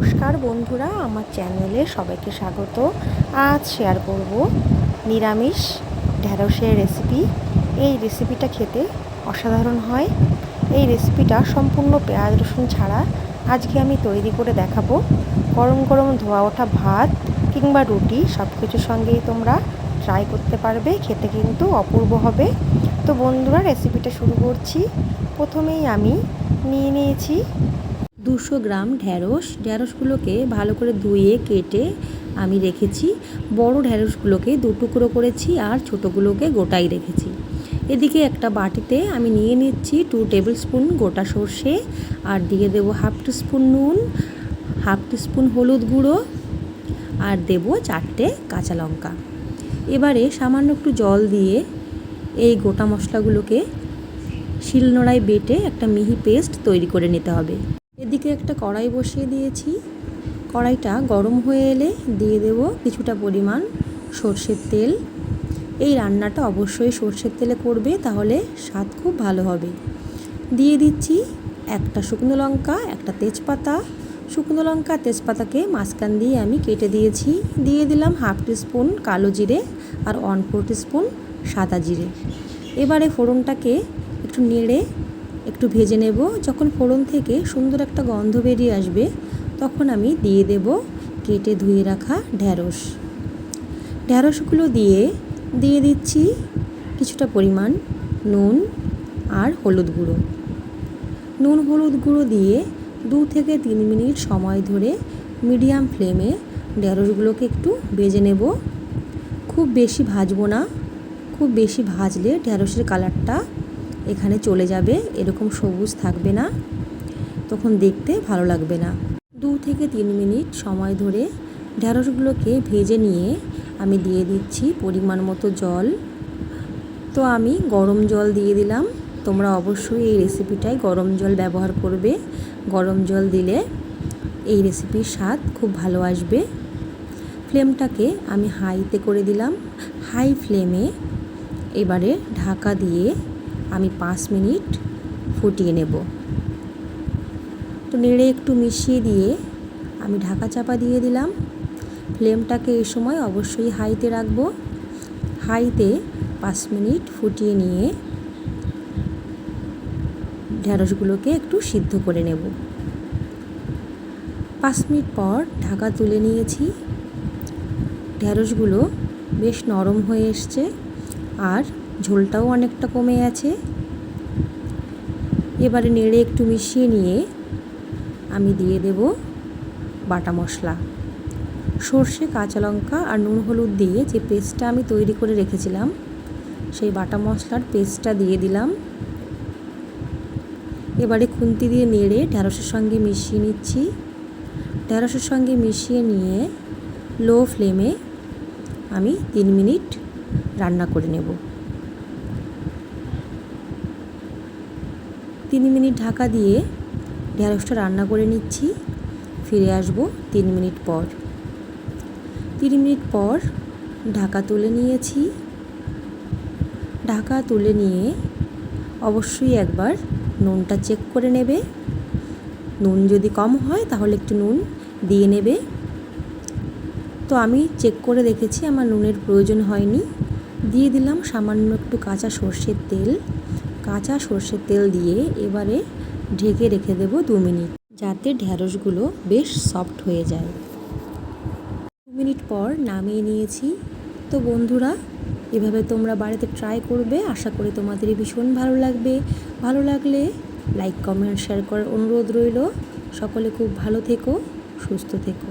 নমস্কার বন্ধুরা, আমার চ্যানেলে সবাইকে স্বাগত। আজ শেয়ার করব নিরামিষ ঢ্যাঁড়সের রেসিপি এই রেসিপিটা খেতে অসাধারণ হয়। এই রেসিপিটা সম্পূর্ণ পেঁয়াজ, রসুন ছাড়া আজকে আমি তৈরি করে দেখাবো। গরম গরম ধোয়া ওঠা ভাত কিংবা রুটি সব কিছুর সঙ্গেই তোমরা ট্রাই করতে পারবে, খেতে কিন্তু অপূর্ব হবে। তো বন্ধুরা রেসিপিটা শুরু করছি। প্রথমেই আমি নিয়ে নিয়েছি দুশো গ্রাম ঢ্যাঁড়স ঢ্যাঁড়সগুলোকে ভালো করে ধুয়ে, কেটে আমি রেখেছি। বড় ঢ্যাঁড়সগুলোকে দু টুকরো করেছি আর ছোটোগুলোকে গোটাই রেখেছি। এদিকে একটা বাটিতে আমি নিয়ে নিচ্ছি টু টেবিল স্পুন গোটা সর্ষে আর দিয়ে দেবো হাফ টি স্পুন নুন, হাফ টি স্পুন হলুদ গুঁড়ো আর দেব চারটে কাঁচা লঙ্কা। এবারে সামান্য একটু জল দিয়ে এই গোটা মশলাগুলোকে শিলনোড়ায় বেটে একটা মিহি পেস্ট তৈরি করে নিতে হবে। এদিকে একটা কড়াই বসিয়ে দিয়েছি। কড়াইটা গরম হয়ে এলে দিয়ে দেব কিছুটা পরিমাণ সর্ষের তেল। এই রান্নাটা অবশ্যই সর্ষের তেলে করবে, তাহলে স্বাদ খুব ভালো হবে। দিয়ে দিচ্ছি একটা শুকনো লঙ্কা, একটা তেজপাতা। শুকনো লঙ্কা, তেজপাতাকে মাঝখান দিয়ে আমি কেটে দিয়েছি। দিয়ে দিলাম হাফ স্পুন কালো জিরে আর ওয়ান ফোর স্পুন সাদা জিরে। এবারে ফোড়নটাকে একটু নেড়ে একটু ভেজে নেব। যখন ফোড়ন থেকে সুন্দর একটা গন্ধ বেরিয়ে আসবে, তখন আমি দিয়ে দেব কেটে ধুয়ে রাখা ঢ্যাঁড়স ঢ্যাঁড়সগুলো দিয়ে দিয়ে দিচ্ছি কিছুটা পরিমাণ নুন আর হলুদ গুঁড়ো। নুন হলুদ গুঁড়ো দিয়ে দু থেকে তিন মিনিট সময় ধরে মিডিয়াম ফ্লেমে ঢ্যাঁড়সগুলোকে একটু ভেজে নেব। খুব বেশি ভাজবো না। খুব বেশি ভাজলে ঢ্যাঁড়সের কালারটা এখানে চলে যাবে, এরকম সবুজ থাকবে না, তখন দেখতে ভালো লাগবে না। দু থেকে তিন মিনিট সময় ধরে ঢ্যাঁড়সগুলোকে ভেজে নিয়ে আমি দিয়ে দিচ্ছি পরিমাণ মতো জল। তো আমি গরম জল দিয়ে দিলাম। তোমরা অবশ্যই এই রেসিপিটায় গরম জল ব্যবহার করবে। গরম জল দিলে এই রেসিপির স্বাদ খুব ভালো আসবে। ফ্লেমটাকে আমি হাইতে করে দিলাম। হাই ফ্লেমে এবারে ঢাকা দিয়ে আমি পাঁচ মিনিট ফুটিয়ে নেব। তো নেড়ে একটু মিশিয়ে দিয়ে আমি ঢাকা চাপা দিয়ে দিলাম। ফ্লেমটাকে এই সময় অবশ্যই হাইতে রাখব। হাইতে পাঁচ মিনিট ফুটিয়ে নিয়ে ঢ্যাঁড়সগুলোকে একটু সিদ্ধ করে নেব। পাঁচ মিনিট পর ঢাকা তুলে নিয়েছি। ঢ্যাঁড়সগুলো বেশ নরম হয়ে এসছে। আর ঝোলটাও অনেকটা কমে আছে এবারে নেড়ে একটু মিশিয়ে নিয়ে আমি দিয়ে দেব বাটা মশলা। সর্ষে, কাঁচা লঙ্কা আর নুন হলুদ দিয়ে যে পেস্টটা আমি তৈরি করে রেখেছিলাম, সেই বাটা মশলার পেস্টটা দিয়ে দিলাম। এবারে খুন্তি দিয়ে নেড়ে ঢ্যাঁড়সের সঙ্গে মিশিয়ে নিচ্ছি। ঢ্যাঁড়সের সঙ্গে মিশিয়ে নিয়ে লো ফ্লেমে আমি তিন মিনিট রান্না করে নেব। তিন মিনিট ঢাকা দিয়ে ঢ্যাঁড়সটা রান্না করে নিচ্ছি। ফিরে আসব তিন মিনিট পর। তিন মিনিট পর ঢাকা তুলে নিয়েছি। ঢাকা তুলে নিয়ে অবশ্যই একবার নুনটা চেক করে নেবে। নুন যদি কম হয় তাহলে একটু নুন দিয়ে নেবে। তো আমি চেক করে দেখেছি, আমার নুনের প্রয়োজন হয়নি। দিয়ে দিলাম সামান্য একটু কাঁচা সর্ষের তেল। কাঁচা সর্ষের তেল দিয়ে এবারে ঢেকে রেখে দেব দু মিনিট, যাতে ঢ্যাঁড়সগুলো বেশ সফট হয়ে যায়। দু মিনিট পর নামিয়ে নিয়েছি। তো বন্ধুরা, এভাবে তোমরা বাড়িতে ট্রাই করবে, আশা করি তোমাদের ভীষণ ভালো লাগবে। ভালো লাগলে লাইক কমেন্ট শেয়ার করার অনুরোধ রইল। সকলে খুব ভালো থেকো, সুস্থ থেকো।